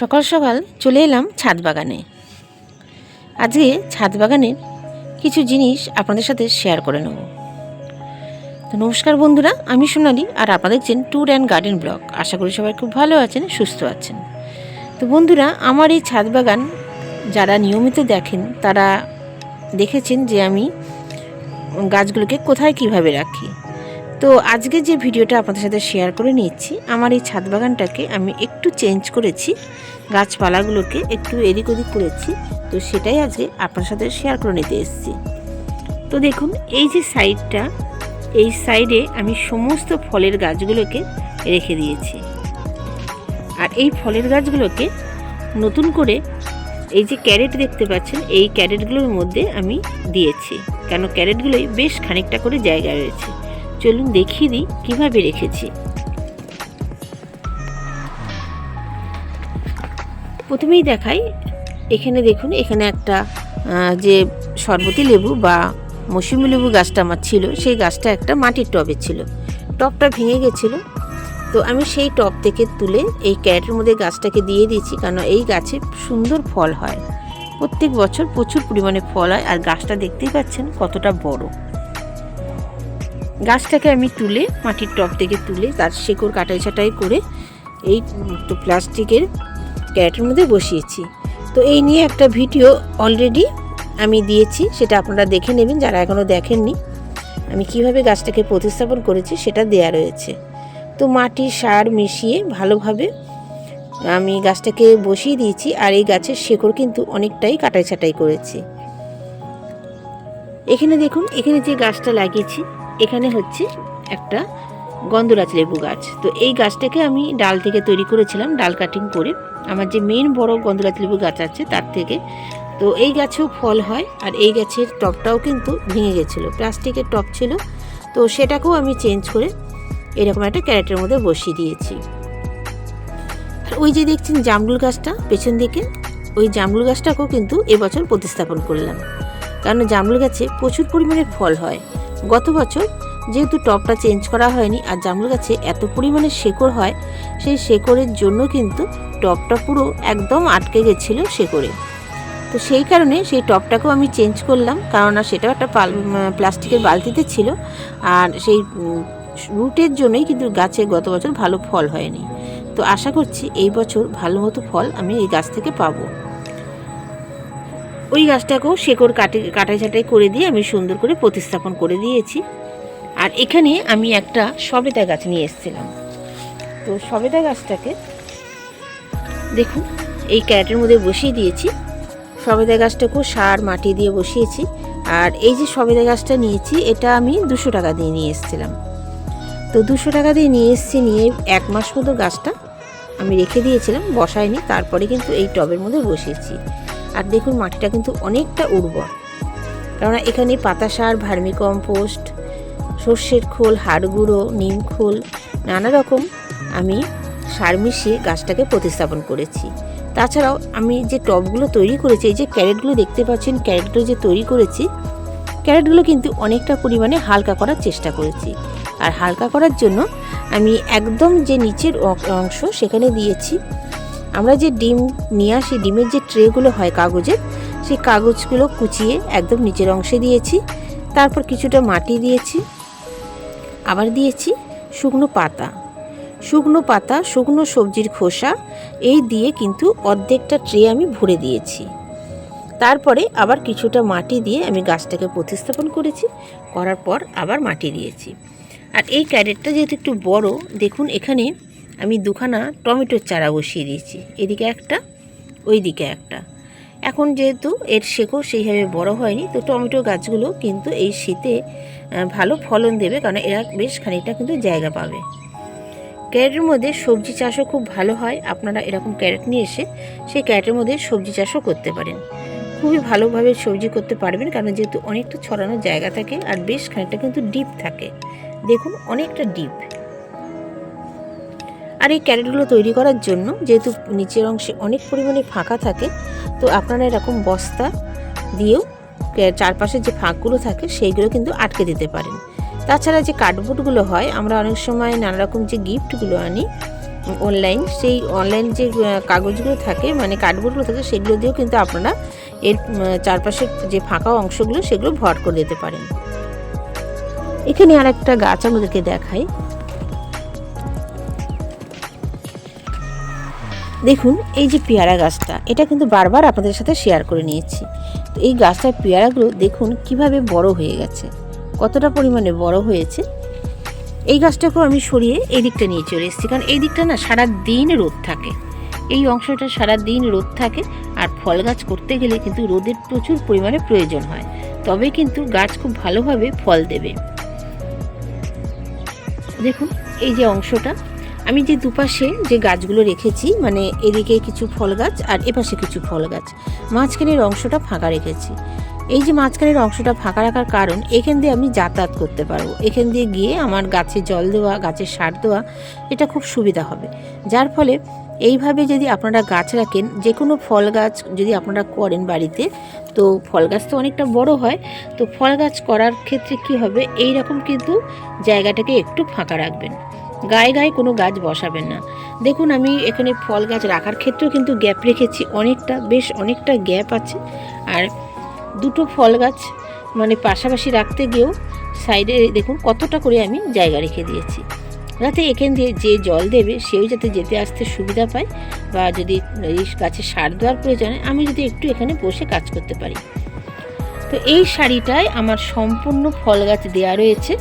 সকাল সকাল চলে এলাম ছাদ বাগানে। আজকে ছাদ বাগানের কিছু জিনিস আপনাদের সাথে শেয়ার করে নেব। তো নমস্কার বন্ধুরা, আমি সোনালি আর আপনারা দেখছেন ট্যুর অ্যান্ড গার্ডেন ব্লগ আশা করি সবাই খুব ভালো আছেন, সুস্থ আছেন। তো বন্ধুরা, আমার এই ছাদ বাগান যারা নিয়মিত দেখেন, তারা দেখেছেন যে আমি গাছগুলোকে কোথায় কীভাবে রাখি। তো আজকে যে ভিডিওটা আপনাদের সাথে শেয়ার করে নিচ্ছি আমার এই ছাদ বাগানটাকে আমি একটু চেঞ্জ করেছি, গাছপালাগুলোকে একটু এদিক ওদিক করেছি, তো সেটাই আজকে আপনার সাথে শেয়ার করে নিতে এসেছি। তো দেখুন, এই যে সাইডটা এই সাইডে আমি সমস্ত ফলের গাছগুলোকে রেখে দিয়েছি। আর এই ফলের গাছগুলোকে নতুন করে এই যে ক্যারেট দেখতে পাচ্ছেন, এই ক্যারেটগুলোর মধ্যে আমি দিয়েছি, কেন ক্যারেটগুলোই বেশ খানিকটা করে জায়গা রয়েছে। চলুন দেখিয়ে দিই কীভাবে রেখেছি। প্রথমেই দেখাই, এখানে দেখুন, এখানে একটা যে শরবতী লেবু বা মৌসুমি লেবু গাছটা আমার ছিল, সেই গাছটা একটা মাটির টবে ছিল। টবটা ভেঙে গেছিল। তো আমি সেই টব থেকে তুলে এই ক্যারেটের মধ্যে গাছটাকে দিয়ে দিয়েছি কারণ এই গাছে সুন্দর ফল হয়। প্রত্যেক বছর প্রচুর পরিমাণে ফল হয়, আর গাছটা দেখতেই পাচ্ছেন কতটা বড়। গাছটাকে আমি তুলে, মাটির টব থেকে তুলে, তার শেকড় কাটাই ছাটাই করে এই তো প্লাস্টিকের ক্যারেটের মধ্যে বসিয়েছি। তো এই নিয়ে একটা ভিডিও অলরেডি আমি দিয়েছি, সেটা আপনারা দেখে নেবেন, যারা এখনও দেখেননি। আমি কীভাবে গাছটাকে প্রতিস্থাপন করেছি, সেটা দেয়া রয়েছে। তো মাটি সার মিশিয়ে ভালোভাবে আমি গাছটাকে বসিয়ে দিয়েছি, আর এই গাছের শেকড় কিন্তু অনেকটাই কাটাই ছাটাই করেছি। এখানে দেখুন, এখানে যে গাছটা লাগিয়েছি এখানে হচ্ছে একটা গন্ধরাজ লেবু গাছ। তো এই গাছটাকে আমি ডাল থেকে তৈরি করেছিলাম, ডাল কাটিং করে। আমার যে মেন বড় গন্ধরাজ লেবু গাছ আছে তার থেকে। তো এই গাছেও ফল হয় আর এই গাছের টপটাও কিন্তু ভেঙে গেছিল, প্লাস্টিকের টপ ছিল। তো সেটাকেও আমি চেঞ্জ করে এরকম একটা ক্যারেটের মধ্যে বসিয়ে দিয়েছি। আর ওই যে দেখছেন জামরুল গাছটা পেছন দিকে, ওই জামরুল গাছটাকেও কিন্তু এবছর প্রতিস্থাপন করলাম। কারণ জামরুল গাছে প্রচুর পরিমাণে ফল হয়। গত বছর যেহেতু টবটা চেঞ্জ করা হয়নি আর জামরুল গাছে এত পরিমাণে শেকড় হয়, সেই শেকড়ের জন্য কিন্তু টবটা পুরো একদম আটকে গেছিল শেকড়ে। তো সেই কারণে সেই টবটাকেও আমি চেঞ্জ করলাম, কারণ সেটাও একটা পাল প্লাস্টিকের বালতিতে ছিল আর সেই রুটের জন্যই কিন্তু গাছে গত বছর ভালো ফল হয়নি। তো আশা করছি এই বছর ভালো মতো ফল আমি এই গাছ থেকে পাবো। ওই গাছটাকেও শেকড় কাটে, কাটাই ছাটাই করে দিয়ে আমি সুন্দর করে প্রতিস্থাপন করে দিয়েছি। আর এখানে আমি একটা সবেদা গাছ নিয়ে এসেছিলাম। তো সবেদা গাছটাকে দেখুন, এই ক্যারেটের মধ্যে বসিয়ে দিয়েছি। সবেদা গাছটাকেও সার, মাটি দিয়ে বসিয়েছি। আর এই যে সবেদা গাছটা নিয়েছি, এটা আমি দুশো টাকা দিয়ে নিয়ে এসেছিলাম। তো দুশো টাকা দিয়ে নিয়ে এসেছি, নিয়ে এক মাস মতো গাছটা আমি রেখে দিয়েছিলাম, বসাইনি। তারপরে কিন্তু এই টবের মধ্যে বসিয়েছি। আর দেখুন মাটিটা কিন্তু অনেকটা উর্বর। কেননা এখানে পাতা সার ভার্মি কম্পোস্ট সর্ষের খোল, হাড় গুঁড়ো, নিম খোল, নানা রকম আমি সার মিশিয়ে গাছটাকে প্রতিস্থাপন করেছি। তাছাড়াও আমি যে টবগুলো তৈরি করেছি, এই যে ক্যারেটগুলো দেখতে পাচ্ছেন, ক্যারেটগুলো যে তৈরি করেছি, ক্যারেটগুলো কিন্তু অনেকটা পরিমাণে হালকা করার চেষ্টা করেছি। আর হালকা করার জন্য আমি একদম যে নিচের অংশ সেখানে দিয়েছি আমরা যে ডিম নিয়ে আসি, ডিমের যে ট্রেগুলো হয় কাগজের সেই কাগজগুলো কুচিয়ে একদম নিচের অংশে দিয়েছি। তারপর কিছুটা মাটি দিয়েছি। আবার দিয়েছি শুকনো পাতা। শুকনো পাতা, শুকনো সবজির খোসা, এই দিয়ে কিন্তু অর্ধেকটা ট্রে আমি ভরে দিয়েছি। তারপরে আবার কিছুটা মাটি দিয়ে আমি গাছটাকে প্রতিস্থাপন করেছি। করার পর আবার মাটি দিয়েছি। আর এই ক্যারেটটা যেহেতু একটু বড়, দেখুন এখানে আমি দুখানা টমেটোর চারা বসিয়ে দিয়েছি। এদিকে একটা ওই দিকে একটা। এখন যেহেতু এর শেকড় সেইভাবে বড় হয়নি, তো টমেটো গাছগুলো কিন্তু এই শীতে ভালো ফলন দেবে কারণ এরা বেশ খানিকটা কিন্তু জায়গা পাবে। ক্যারেটের মধ্যে সবজি চাষও খুব ভালো হয়। আপনারা এরকম ক্যারেট নিয়ে এসে সেই ক্যারেটের মধ্যে সবজি চাষও করতে পারেন। খুবই ভালোভাবে সবজি করতে পারবেন কারণ যেহেতু অনেকটা ছড়ানোর জায়গা থাকে আর বেশ খানিকটা কিন্তু ডিপ থাকে। দেখুন অনেকটা ডিপ। আর এই ক্যারেটগুলো তৈরি করার জন্য যেহেতু নিচের অংশে অনেক পরিমাণে ফাঁকা থাকে, তো আপনারা এরকম বস্তা দিয়েও চারপাশের যে ফাঁকগুলো থাকে সেইগুলো কিন্তু আটকে দিতে পারেন। তাছাড়া যে কার্ডবোর্ডগুলো হয়, আমরা অনেক সময় নানা রকম যে গিফটগুলো আনি অনলাইন, সেই অনলাইন যে কাগজগুলো থাকে মানে কার্ডবোর্ডগুলো থাকে, সেগুলো দিয়েও কিন্তু আপনারা এর চারপাশের যে ফাঁকা অংশগুলো, সেগুলো ভর করে দিতে পারেন। এখানে আর একটা গাছ আমাদেরকে দেখাই। দেখুন, এই যে পেয়ারা গাছটা, এটা কিন্তু বারবার আপনাদের সাথে শেয়ার করে নিয়েছি। তো এই গাছটার পেয়ারাগুলো দেখুন কীভাবে বড় হয়ে গেছে, কতটা পরিমাণে বড় হয়েছে। এই গাছটাকেও আমি সরিয়ে এই দিকটা নিয়ে চলে এসেছি, কারণ এই দিকটা না সারা দিন রোদ থাকে। এই অংশটা সারা দিন রোদ থাকে, আর ফল গাছ করতে গেলে কিন্তু রোদের প্রচুর পরিমাণে প্রয়োজন হয়। তবে কিন্তু গাছ খুব ভালোভাবে ফল দেবে। দেখুন, এই যে অংশটা আমি যে দুপাশে যে গাছগুলো রেখেছি মানে এদিকে কিছু ফল গাছ আর এপাশে কিছু ফল গাছ, মাঝখানের অংশটা ফাঁকা রেখেছি। এই যে মাঝখানের অংশটা ফাঁকা রাখার কারণ, এখান দিয়ে আমি যাতায়াত করতে পারব। এখান দিয়ে গিয়ে আমার গাছে জল দেওয়া, গাছে সার দেওয়া, এটা খুব সুবিধা হবে। যার ফলে এইভাবে যদি আপনারা গাছ রাখেন যে কোনো ফল গাছ যদি আপনারা করেন বাড়িতে, তো ফল গাছ তো অনেকটা বড় হয়, তো ফল গাছ করার ক্ষেত্রে কি হবে? এই রকম কিন্তু জায়গাটাকে একটু ফাঁকা রাখবেন। গায়ে গায়ে কোনো গাছ বসাবেন না। দেখুন, আমি এখানে ফল গাছ রাখার ক্ষেত্রেও কিন্তু গ্যাপ রেখেছি অনেকটা, বেশ অনেকটা গ্যাপ আছে। আর দুটো ফল গাছ মানে পাশাপাশি রাখতে গিয়েও সাইডে দেখুন কতটা করে আমি জায়গা রেখে দিয়েছি। যাতে এখান দিয়ে যে জল দেবে, সেও যাতে যেতে আসতে সুবিধা পায় বা যদি এই গাছে সার দেওয়ার প্রয়োজন আমি যদি একটু এখানে বসে কাজ করতে পারি। তো এই শাড়িটায় আমার সম্পূর্ণ ফল গাছ দেওয়া রয়েছে।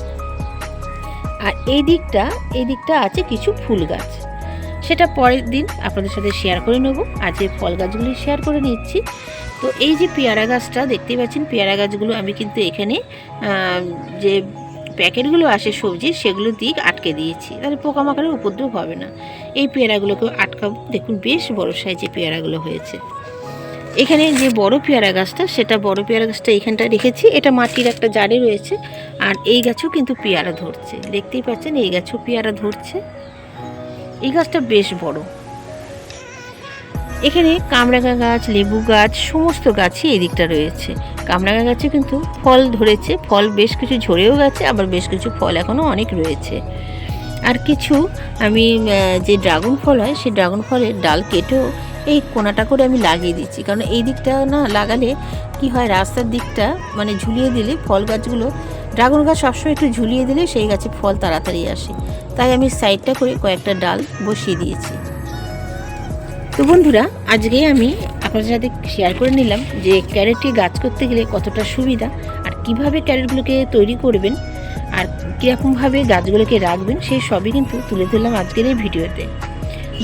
আর এই দিকটা এই দিকটা আছে কিছু ফুল গাছ। সেটা পরের দিন আপনাদের সাথে শেয়ার করে নেব। আজকে ফল গাছগুলি শেয়ার করে নিচ্ছি, তো এই যে পেয়ারা গাছটা, দেখতেই পাচ্ছেন পেয়ারা গাছগুলো আমি কিন্তু এখানে যে প্যাকেটগুলো আসে সবজি, সেগুলো দিক আটকে দিয়েছি। তাহলে পোকামাকড়ের উপদ্রব হবে না। এই পেয়ারাগুলোকেও আটকাবো। দেখুন, বেশ বড় সাইজে পেয়ারাগুলো হয়েছে। এখানে যে বড় পেয়ারা গাছটা, সেটা বড় পেয়ারা গাছটা এখানটা রেখেছি। এটা মাটির একটা জারে রয়েছে, আর এই গাছেও কিন্তু পেয়ারা ধরছে। দেখতেই পাচ্ছেন, এই গাছেও পেয়ারা ধরছে। এই গাছটা বেশ বড়। এখানে কামরাঙা গাছ, লেবু গাছ, সমস্ত গাছই এই দিকটা রয়েছে। কামরাঙা গাছে কিন্তু ফল ধরেছে, ফল বেশ কিছু ঝরেও গেছে, আবার বেশ কিছু ফল এখনও অনেক রয়েছে। আর কিছু, আমি যে ড্রাগন ফল হয়, সেই ড্রাগন ফলের ডাল কেটেও এই কোনাটা করে আমি লাগিয়ে দিচ্ছি। কারণ এই দিকটা না লাগালে কি হয়, রাস্তার দিকটা মানে ঝুলিয়ে দিলে ফল গাছগুলো, ড্রাগন গাছ সবসময় একটু ঝুলিয়ে দিলে সেই গাছে ফল তাড়াতাড়ি আসে। তাই আমি সাইডটা করে কয়েকটা ডাল বসিয়ে দিয়েছি। তো বন্ধুরা, আজকে আমি আপনাদের সাথে শেয়ার করে নিলাম যে ক্যারেটটি গাছ করতে গেলে কতটা সুবিধা আর কীভাবে ক্যারেটগুলোকে তৈরি করবেন আর কীরকমভাবে গাছগুলোকে রাখবেন, সেই সবই কিন্তু তুলে ধরলাম আজকের এই ভিডিওতে।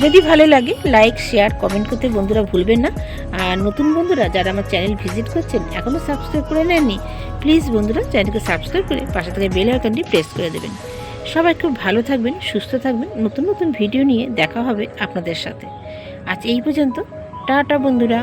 যদি ভালো লাগে লাইক শেয়ার কমেন্ট করতে বন্ধুরা ভুলবেন না। আর নতুন বন্ধুরা যারা আমার চ্যানেল ভিজিট করছেন এখনও সাবস্ক্রাইব করে নেননি প্লিজ বন্ধুরা চ্যানেলকে সাবস্ক্রাইব করে পাশে থেকে বেল আইকনটি প্রেস করে দেবেন। সবাই খুব ভালো থাকবেন, সুস্থ থাকবেন। নতুন নতুন ভিডিও নিয়ে দেখা হবে আপনাদের সাথে। আজ এই পর্যন্ত, টাটা বন্ধুরা।